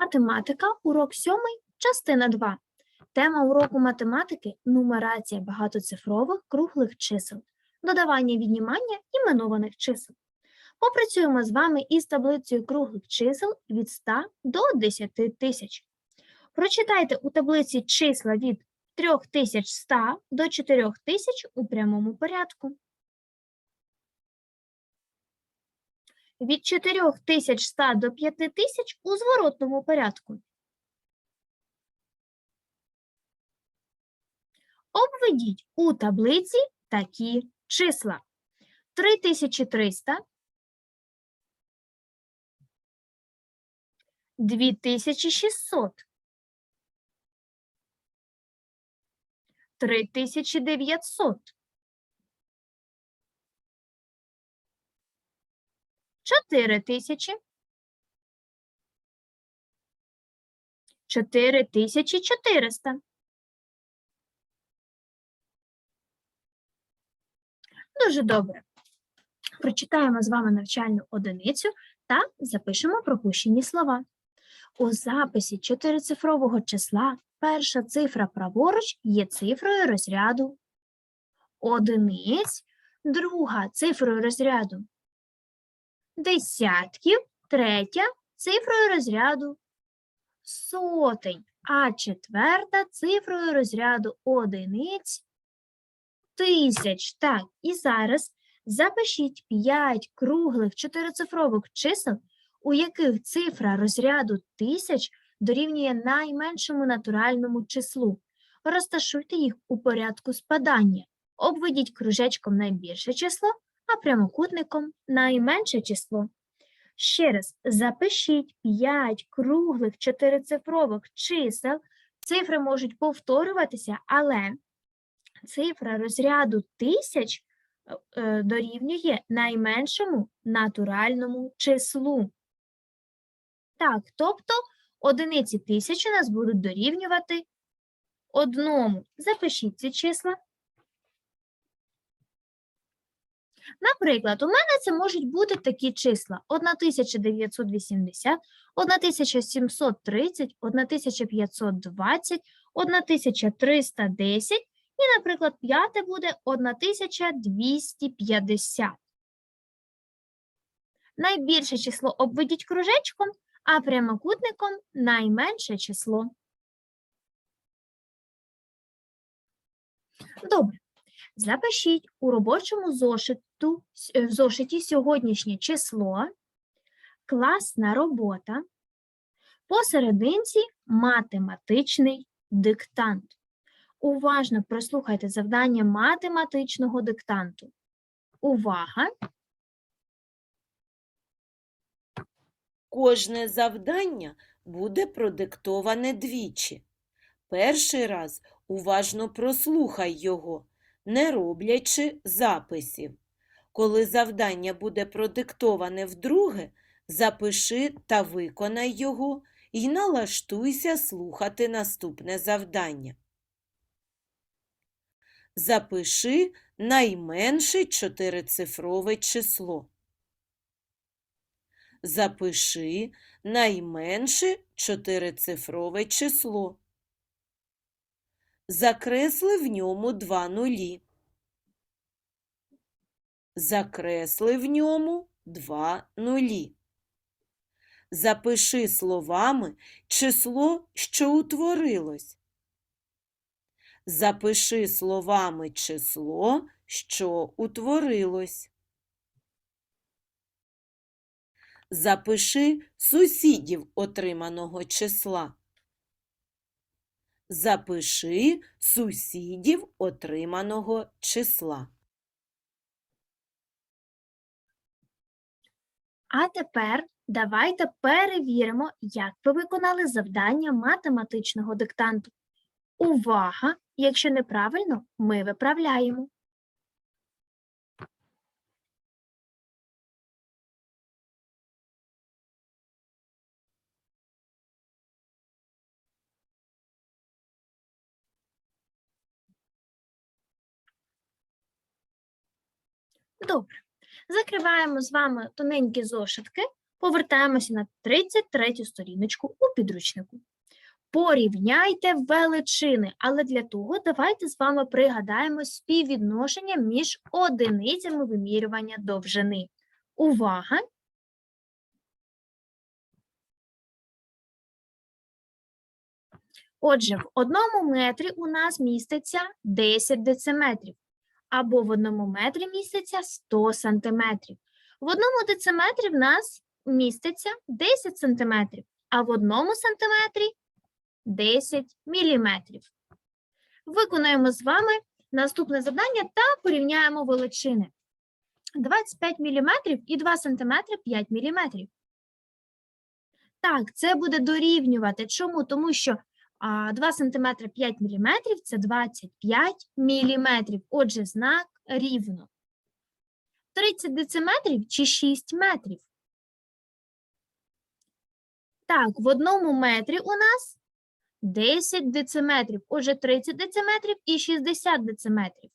Математика, урок 7, частина 2. Тема уроку математики нумерація багатоцифрових круглих чисел, додавання віднімання іменованих чисел. Попрацюємо з вами із таблицею круглих чисел від 100 до 10 тисяч. Прочитайте у таблиці числа від 3100 до 4000 у прямому порядку. Від 4100 до 5000 у зворотному порядку. Обведіть у таблиці такі числа. 3300, 2600, 3900, 4000, 4400. Дуже добре. Прочитаємо з вами навчальну одиницю та запишемо пропущені слова. У записі чотирицифрового числа перша цифра праворуч є цифрою розряду одиниць, друга цифрою розряду десятків, третя цифрою розряду сотень, а четверта цифрою розряду одиниць тисяч. Так, і зараз запишіть 5 круглих чотирицифрових чисел, у яких цифра розряду тисяч дорівнює найменшому натуральному числу. Розташуйте їх у порядку спадання. Обведіть кружечком найбільше число, а прямокутником найменше число. Ще раз запишіть 5 круглих чотирицифрових чисел. Цифри можуть повторюватися, але цифра розряду тисяч е, дорівнює найменшому натуральному числу. Так, тобто одиниці тисяч у нас будуть дорівнювати одному. Запишіть ці числа. Наприклад, у мене це можуть бути такі числа: 1980, 1730, 1520, 1310 і, наприклад, п'яте буде 1250. Найбільше число обведіть кружечком, а прямокутником найменше число. Добре. Запишіть у робочому зошиту, е, в зошиті сьогоднішнє число, класна робота, посерединці математичний диктант. Уважно прослухайте завдання математичного диктанту. Увага! Кожне завдання буде продиктоване двічі. Перший раз уважно прослухай його, не роблячи записів. Коли завдання буде продиктоване вдруге, запиши та виконай його і налаштуйся слухати наступне завдання. Запиши найменше чотирицифрове число. Запиши найменше чотирицифрове число. Закресли в ньому два нулі. Закресли в ньому два нулі. Запиши словами число, що утворилось. Запиши словами число, що утворилось. Запиши сусідів отриманого числа. Запиши сусідів отриманого числа. А тепер давайте перевіримо, як ви виконали завдання математичного диктанту. Увага! Якщо неправильно, ми виправляємо. Добре. Закриваємо з вами тоненькі зошитки Повертаємося на 33 сторіночку у підручнику. Порівняйте величини, але для того давайте з вами пригадаємо співвідношення між одиницями вимірювання довжини. Увага! Отже, в одному метрі у нас міститься 10 дециметрів, або в одному метрі міститься 100 сантиметрів. В одному дециметрі в нас міститься 10 сантиметрів, а в одному сантиметрі 10 міліметрів. Виконуємо з вами наступне завдання та порівняємо величини. 25 міліметрів і 2 сантиметри 5 міліметрів. Так, це буде дорівнювати. Чому? Тому що 2 сантиметри 5 міліметрів – це 25 міліметрів. Отже, знак рівно. 30 дециметрів чи 6 метрів? Так, в одному метрі у нас 10 дециметрів. Отже, 30 дециметрів і 60 дециметрів.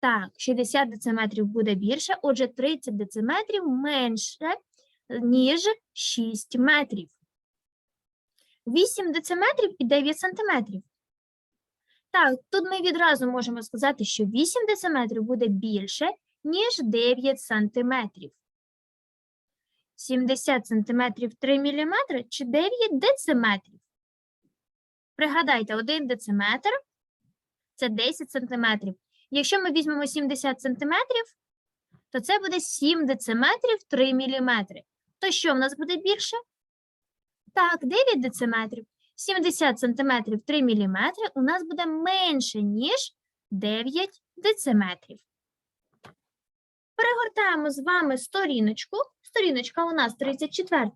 Так, 60 дециметрів буде більше, отже, 30 дециметрів менше, ніж 6 метрів. 8 дециметрів і 9 сантиметрів. Так, тут ми відразу можемо сказати, що 8 дециметрів буде більше, ніж 9 сантиметрів. 70 сантиметрів 3 міліметри чи 9 дециметрів. Пригадайте, 1 дециметр – це 10 сантиметрів. Якщо ми візьмемо 70 сантиметрів, то це буде 7 дециметрів 3 міліметри. То що в нас буде більше? Так, 9 дециметрів. 70 сантиметрів 3 міліметри у нас буде менше, ніж 9 дециметрів. Перегортаємо з вами сторіночку. Сторіночка у нас 34.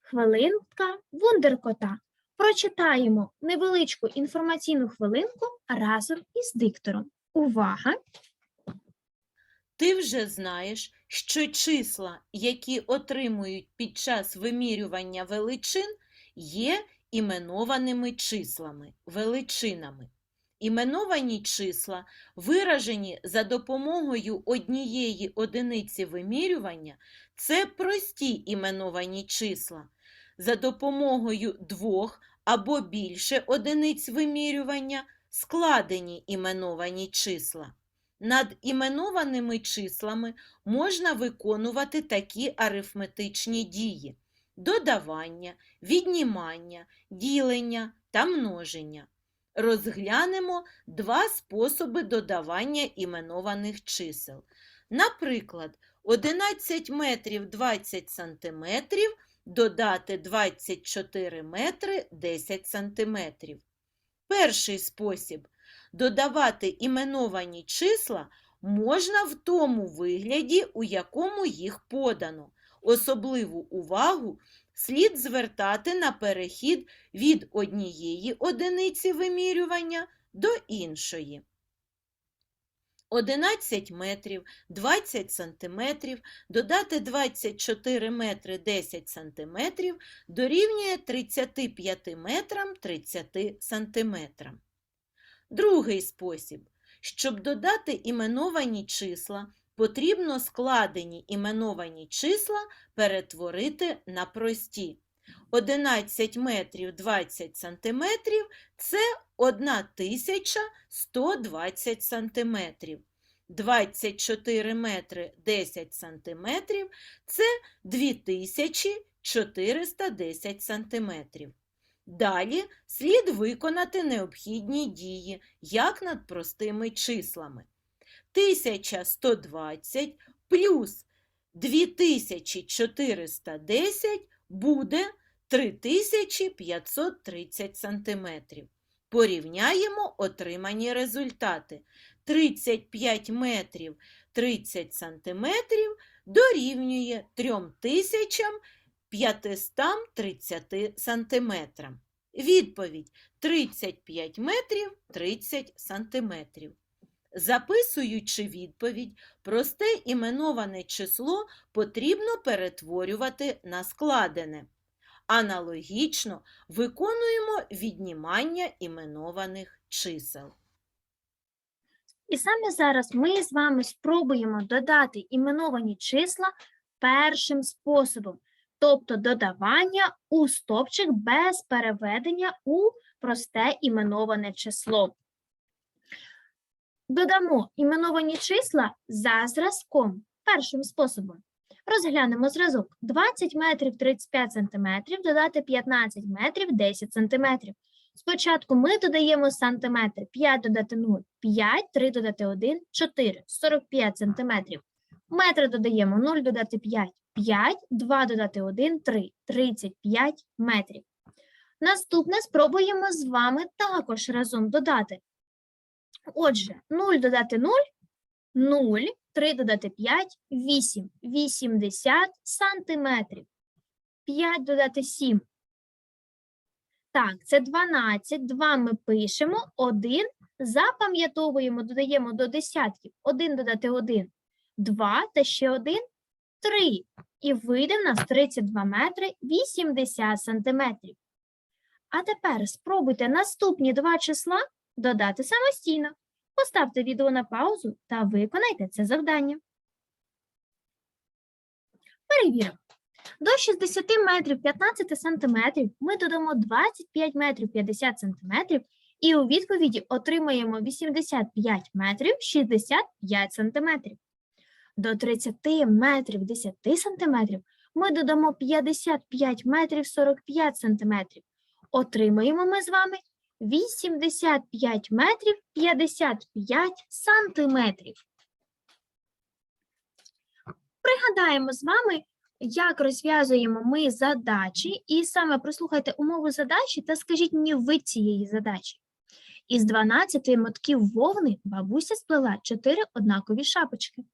Хвилинка вундеркота. Прочитаємо невеличку інформаційну хвилинку разом із диктором. Увага! Ти вже знаєш, що числа, які отримують під час вимірювання величин, є іменованими числами, величинами. Іменовані числа, виражені за допомогою однієї одиниці вимірювання, це прості іменовані числа. За допомогою двох або більше одиниць вимірювання складені іменовані числа. Над іменованими числами можна виконувати такі арифметичні дії: додавання, віднімання, ділення та множення. Розглянемо два способи додавання іменованих чисел. Наприклад, 11 метрів 20 сантиметрів додати 24 метри 10 сантиметрів. Перший спосіб додавати іменовані числа можна в тому вигляді, у якому їх подано. Особливу увагу слід звертати на перехід від однієї одиниці вимірювання до іншої. 11 метрів 20 сантиметрів додати 24 метри 10 сантиметрів дорівнює 35 метрам 30 сантиметрам. Другий спосіб. Щоб додати іменовані числа, потрібно складені іменовані числа перетворити на прості. 11 метрів 20 сантиметрів – це 1120 сантиметрів. 24 метри 10 сантиметрів – це 2410 сантиметрів. Далі слід виконати необхідні дії, як над простими числами. 1120 плюс 2410 буде 3530 сантиметрів. Порівняємо отримані результати. 35 метрів 30 сантиметрів дорівнює 3530 сантиметрам. Відповідь 35 метрів 30 сантиметрів. Записуючи відповідь, просте іменоване число потрібно перетворювати на складене. Аналогічно виконуємо віднімання іменованих чисел. І саме зараз ми з вами спробуємо додати іменовані числа першим способом. Тобто додавання у стовпчик без переведення у просте іменоване число. Додамо іменовані числа за зразком. Першим способом. Розглянемо зразок. 20 метрів 35 сантиметрів додати 15 метрів 10 сантиметрів. Спочатку ми додаємо сантиметри. 5 додати 0, 5, 3 додати 1, 4, 45 сантиметрів. Метри додаємо 0 додати 5, 5, 2 додати 1, 3, 35 метрів. Наступне спробуємо з вами також разом додати. Отже, 0 додати 0 – 0, 3 додати 5 – 8, 80 сантиметрів. 5 додати 7. Так, це 12, 2 ми пишемо, 1 запам'ятовуємо, додаємо до десятків. 1 додати 1 – 2, та ще 1 – 3. І вийде в нас 32 метри 80 сантиметрів. А тепер спробуйте наступні два числа додати самостійно. Поставте відео на паузу та виконайте це завдання. Перевіримо. До 60 метрів 15 сантиметрів ми додамо 25 метрів 50 сантиметрів і у відповіді отримаємо 85 метрів 65 сантиметрів. До 30 метрів 10 сантиметрів ми додамо 55 метрів 45 сантиметрів. Отримаємо ми з вами 85 метрів 55 сантиметрів. Пригадаємо з вами, як розв'язуємо ми задачі, і саме прослухайте умову задачі та скажіть мені вид цієї задачі. Із 12 мотків вовни бабуся сплела 4 однакові шапочки.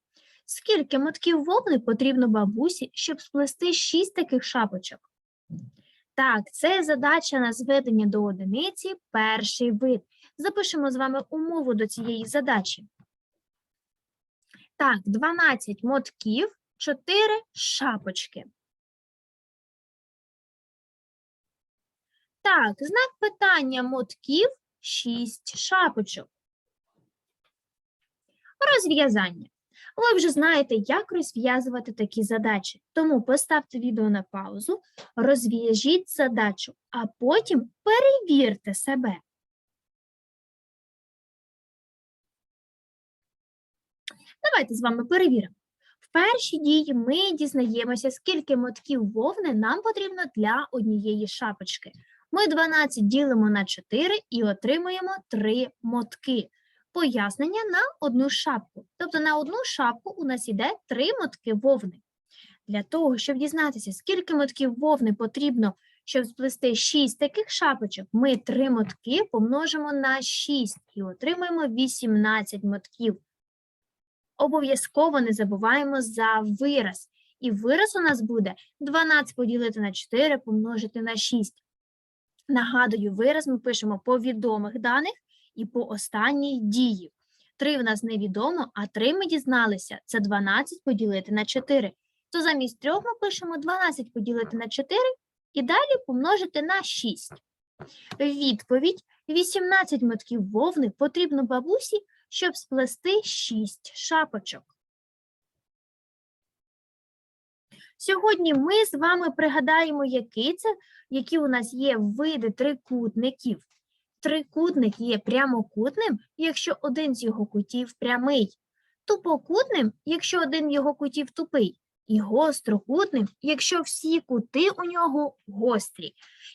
Скільки мотків вовни потрібно бабусі, щоб сплести 6 таких шапочок? Так, це задача на зведення до одиниці перший вид. Запишемо з вами умову до цієї задачі. Так, 12 мотків, 4 шапочки. Так, знак питання мотків 6 шапочок. Розв'язання. Ви вже знаєте, як розв'язувати такі задачі. Тому поставте відео на паузу, розв'яжіть задачу, а потім перевірте себе. Давайте з вами перевіримо. В першій дії ми дізнаємося, скільки мотків вовни нам потрібно для однієї шапочки. Ми 12 ділимо на 4 і отримуємо 3 мотки. Пояснення на одну шапку. Тобто на одну шапку у нас йде 3 мотки вовни. Для того, щоб дізнатися, скільки мотків вовни потрібно, щоб сплести 6 таких шапочок, ми 3 мотки помножимо на 6 і отримаємо 18 мотків. Обов'язково не забуваємо за вираз. І вираз у нас буде 12 поділити на 4 помножити на 6. Нагадую, вираз ми пишемо по відомих даних і по останній дії. 3 в нас невідомо, а 3 ми дізналися – це 12 поділити на 4. То замість 3 ми пишемо 12 поділити на 4 і далі помножити на 6. Відповідь – 18 мотків вовни потрібно бабусі, щоб сплести 6 шапочок. Сьогодні ми з вами пригадаємо, який це, які у нас є види трикутників. Трикутник є прямокутним, якщо один з його кутів прямий, тупокутним, якщо один його кутів тупий, і гострокутним, якщо всі кути у нього гострі.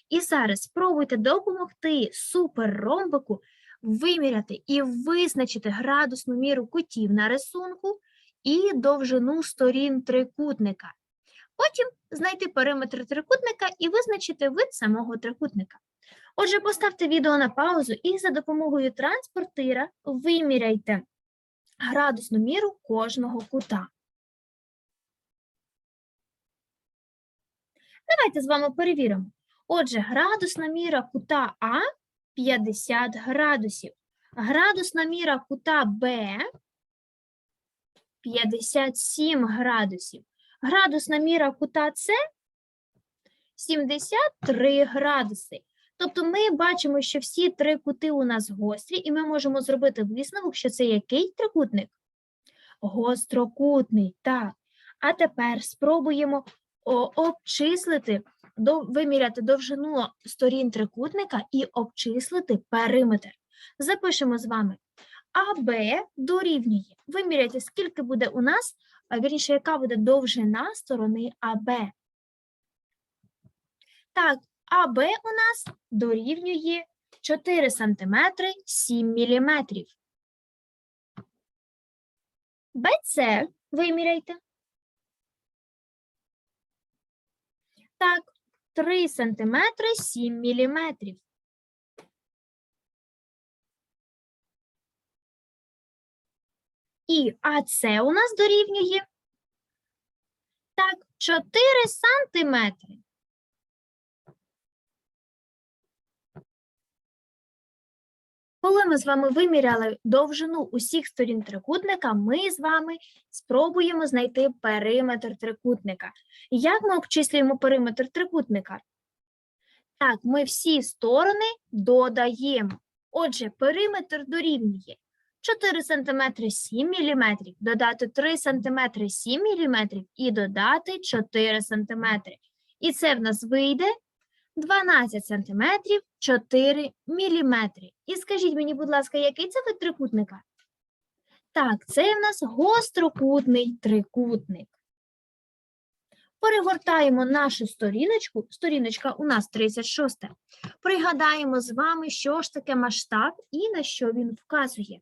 І зараз спробуйте допомогти суперромбику виміряти і визначити градусну міру кутів на рисунку і довжину сторін трикутника. Потім знайти периметр трикутника і визначити вид самого трикутника. Отже, поставте відео на паузу і за допомогою транспортира виміряйте градусну міру кожного кута. Давайте з вами перевіримо. Отже, градусна міра кута А 50 градусів. Градусна міра кута Б 57 градусів. Градусна міра кута С 73 градуси. Тобто ми бачимо, що всі три кути у нас гострі, і ми можемо зробити висновок, що це який трикутник? Гострокутний, так. А тепер спробуємо обчислити, виміряти довжину сторін трикутника і обчислити периметр. Запишемо з вами. АБ дорівнює. Виміряйте, скільки буде у нас, вірніше, яка буде довжина сторони АБ. Так, АБ у нас дорівнює 4 см 7 мм. БЦ виміряйте. Так, 3 см 7 мм. І АЦ у нас дорівнює. Так, 4 сантиметри. Коли ми з вами виміряли довжину усіх сторін трикутника, ми з вами спробуємо знайти периметр трикутника. Як ми обчислюємо периметр трикутника? Так, ми всі сторони додаємо. Отже, периметр дорівнює 4 см 7 мм, додати 3 см 7 мм і додати 4 см. І це в нас вийде 12 см 4 мм. І скажіть мені, будь ласка, який це вид трикутника? Так, це в нас гострокутний трикутник. Перегортаємо нашу сторіночку. Сторіночка у нас 36. Пригадаємо з вами, що ж таке масштаб і на що він вказує.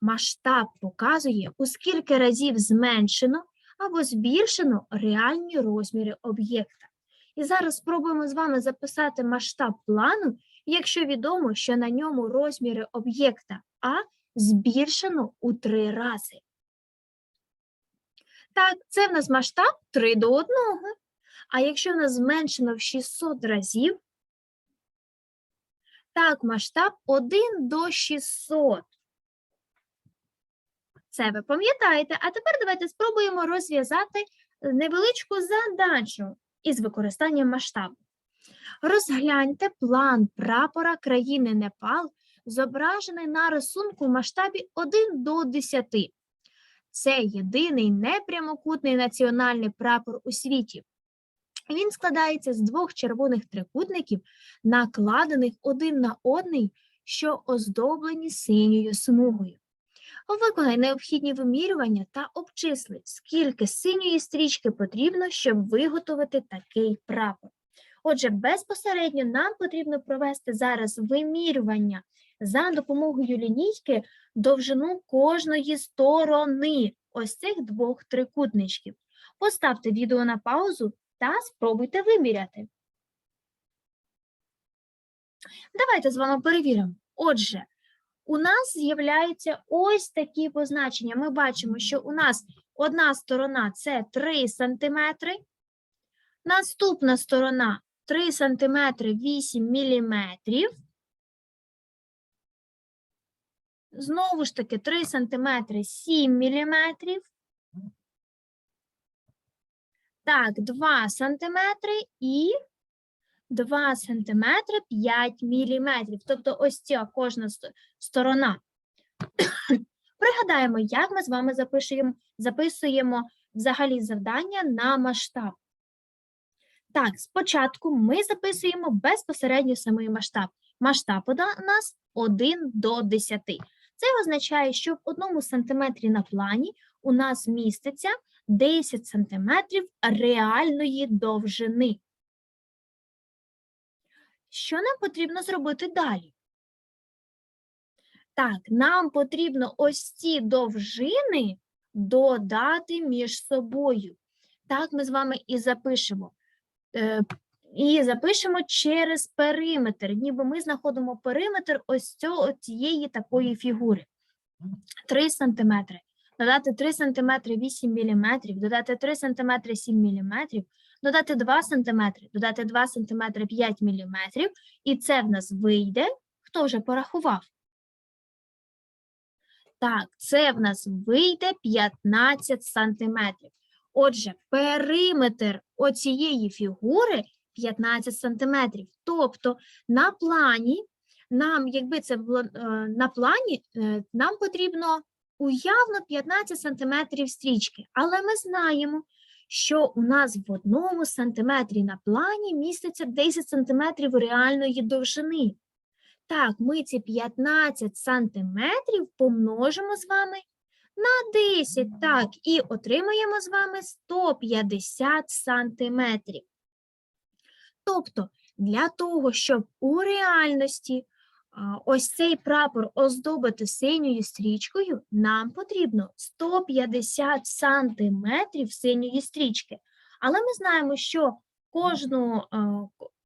Масштаб показує, у скільки разів зменшено або збільшено реальні розміри об'єкта. І зараз спробуємо з вами записати масштаб плану, якщо відомо, що на ньому розміри об'єкта А збільшено у три рази. Так, це в нас масштаб 3 до 1. А якщо в нас зменшено в 600 разів, так, масштаб 1 до 600. Це ви пам'ятаєте. А тепер давайте спробуємо розв'язати невеличку задачу із використанням масштабу. Розгляньте план прапора країни Непал, зображений на рисунку в масштабі 1 до 10. Це єдиний непрямокутний національний прапор у світі. Він складається з двох червоних трикутників, накладених один на одний, що оздоблені синьою смугою. Виконай необхідні вимірювання та обчисли, скільки синьої стрічки потрібно, щоб виготовити такий прапор. Отже, безпосередньо нам потрібно провести зараз вимірювання за допомогою лінійки довжину кожної сторони ось цих двох трикутничків. Поставте відео на паузу та спробуйте виміряти. Давайте з вами перевіримо. Отже, у нас з'являються ось такі позначення. Ми бачимо, що у нас одна сторона це 3 см, наступна сторона 3 см 8 мм. Знову ж таки 3 см 7 мм. Так, 2 см і 2 см 5 мм. Тобто ось ця кожна сторона. Пригадаємо, як ми з вами запишуємо, записуємо взагалі завдання на масштаб. Так, спочатку ми записуємо безпосередньо самий масштаб. Масштаб у нас 1 до 10. Це означає, що в одному сантиметрі на плані у нас міститься 10 сантиметрів реальної довжини. Що нам потрібно зробити далі? Так, нам потрібно ось ці довжини додати між собою. Так, ми з вами і запишемо. Е, І запишемо через периметр, ніби ми знаходимо периметр ось цього, цієї такої фігури. 3 см. Додати 3 см 8 мм, додати 3 см 7 мм, додати 2 см, додати 2 см 5 мм, і це в нас вийде. Хто вже порахував? Так, це в нас вийде 15 сантиметрів. Отже, периметр оцієї фігури 15 сантиметрів. Тобто на плані, нам, якби це було е, на плані, е, нам потрібно уявно 15 сантиметрів стрічки. Але ми знаємо, що у нас в одному сантиметрі на плані міститься 10 сантиметрів реальної довжини. Так, ми ці 15 сантиметрів помножимо з вами на 10, так, і отримаємо з вами 150 сантиметрів. Тобто, для того, щоб у реальності ось цей прапор оздобити синьою стрічкою, нам потрібно 150 сантиметрів синьої стрічки. Але ми знаємо, що кожну,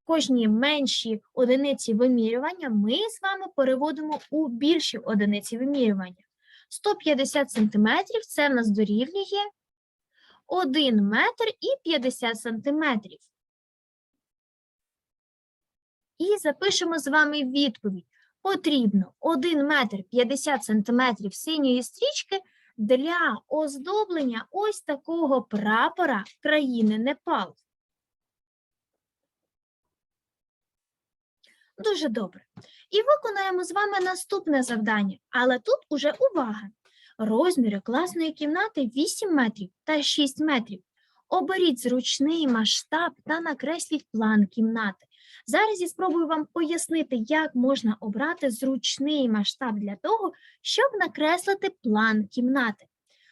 кожні менші одиниці вимірювання ми з вами переводимо у більші одиниці вимірювання. 150 сантиметрів це в нас дорівнює 1 метр і 50 сантиметрів. І запишемо з вами відповідь. Потрібно 1 метр 50 сантиметрів синьої стрічки для оздоблення ось такого прапора країни Непал. Дуже добре. І виконаємо з вами наступне завдання. Але тут уже увага. Розміри класної кімнати 8 метрів та 6 метрів. Оберіть зручний масштаб та накресліть план кімнати. Зараз я спробую вам пояснити, як можна обрати зручний масштаб для того, щоб накреслити план кімнати.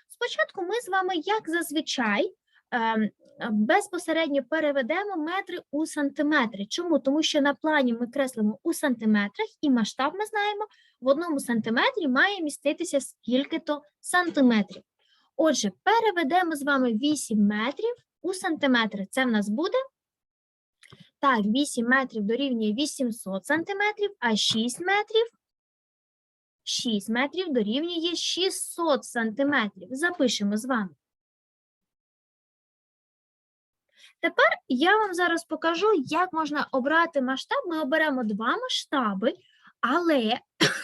Спочатку ми з вами, як зазвичай, ем, безпосередньо переведемо метри у сантиметри. Чому? Тому що на плані ми креслимо у сантиметрах, і масштаб ми знаємо, в одному сантиметрі має міститися скільки-то сантиметрів. Отже, переведемо з вами 8 метрів у сантиметри. Це в нас буде так, 8 метрів дорівнює 800 сантиметрів, а 6 метрів 6 метрів дорівнює 600 сантиметрів. Запишемо з вами. Тепер я вам зараз покажу, як можна обрати масштаб. Ми оберемо два масштаби, але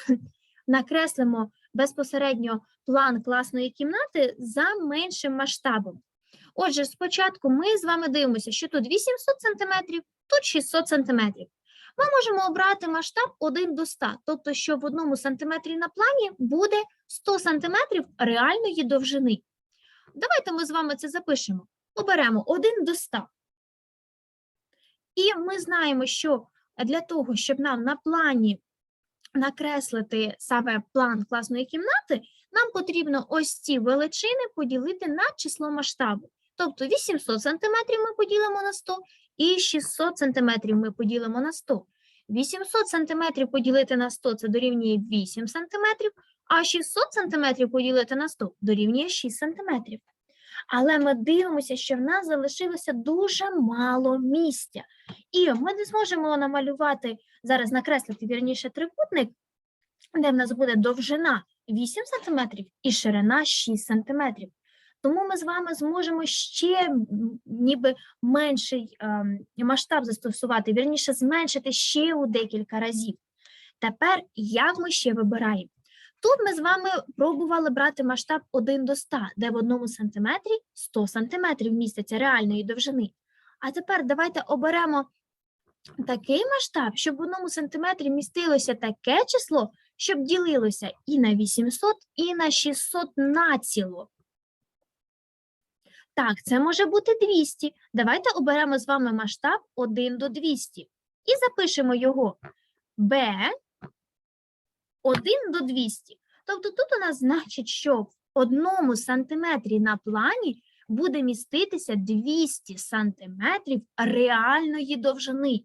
накреслимо безпосередньо план класної кімнати за меншим масштабом. Отже, спочатку ми з вами дивимося, що тут 800 см, тут 600 см. Ми можемо обрати масштаб 1 до 100, тобто, що в одному сантиметрі на плані буде 100 см реальної довжини. Давайте ми з вами це запишемо. Оберемо 1 до 100. І ми знаємо, що для того, щоб нам на плані накреслити саме план класної кімнати, нам потрібно ось ці величини поділити на число масштабу. Тобто 800 см ми поділимо на 100 і 600 см ми поділимо на 100. 800 см поділити на 100 – це дорівнює 8 см, а 600 см поділити на 100 дорівнює 6 см. Але ми дивимося, що в нас залишилося дуже мало місця. І ми не зможемо намалювати, зараз накреслити вірніше трикутник, де в нас буде довжина 8 см і ширина 6 см. Тому ми з вами зможемо ще ніби менший ем, масштаб застосувати, вірніше зменшити ще у декілька разів. Тепер як ми ще вибираємо? Тут ми з вами пробували брати масштаб 1 до 100, де в одному сантиметрі 100 сантиметрів міститься реальної довжини. А тепер давайте оберемо такий масштаб, щоб в одному сантиметрі містилося таке число, щоб ділилося і на 800, і на 600 націло. Так, це може бути 200. Давайте оберемо з вами масштаб 1 до 200 і запишемо його b 1 до 200. Тобто тут у нас значить, що в одному сантиметрі на плані буде міститися 200 сантиметрів реальної довжини.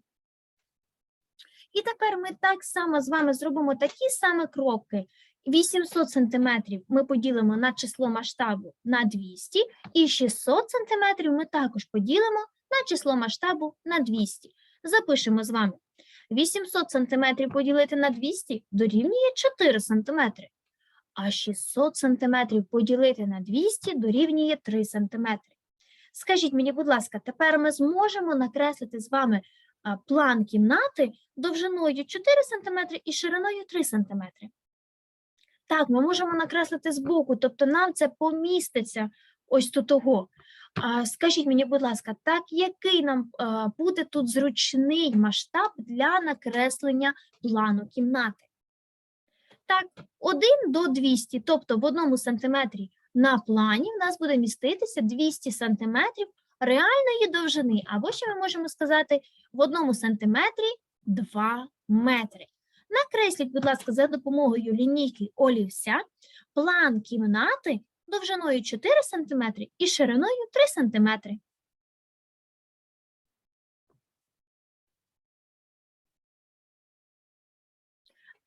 І тепер ми так само з вами зробимо такі самі кроки. 800 сантиметрів ми поділимо на число масштабу на 200, і 600 сантиметрів ми також поділимо на число масштабу на 200. Запишемо з вами. 800 сантиметрів поділити на 200 дорівнює 4 сантиметри, а 600 сантиметрів поділити на 200 дорівнює 3 сантиметри. Скажіть мені, будь ласка, тепер ми зможемо накреслити з вами план кімнати довжиною 4 см і шириною 3 см. Так, ми можемо накреслити збоку, тобто нам це поміститься ось тут того. Скажіть мені, будь ласка, так який нам буде тут зручний масштаб для накреслення плану кімнати? Так, 1 до 200, тобто в одному сантиметрі на плані в нас буде міститися 200 сантиметрів реальної довжини, або ще ми можемо сказати в одному сантиметрі 2 метри. Накресліть, будь ласка, за допомогою лінійки олівця план кімнати довжиною 4 см і шириною 3 см.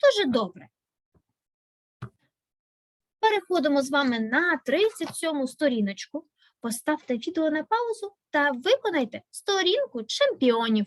Дуже добре. Переходимо з вами на 37 сторіночку. Поставте відео на паузу та виконайте сторінку чемпіонів.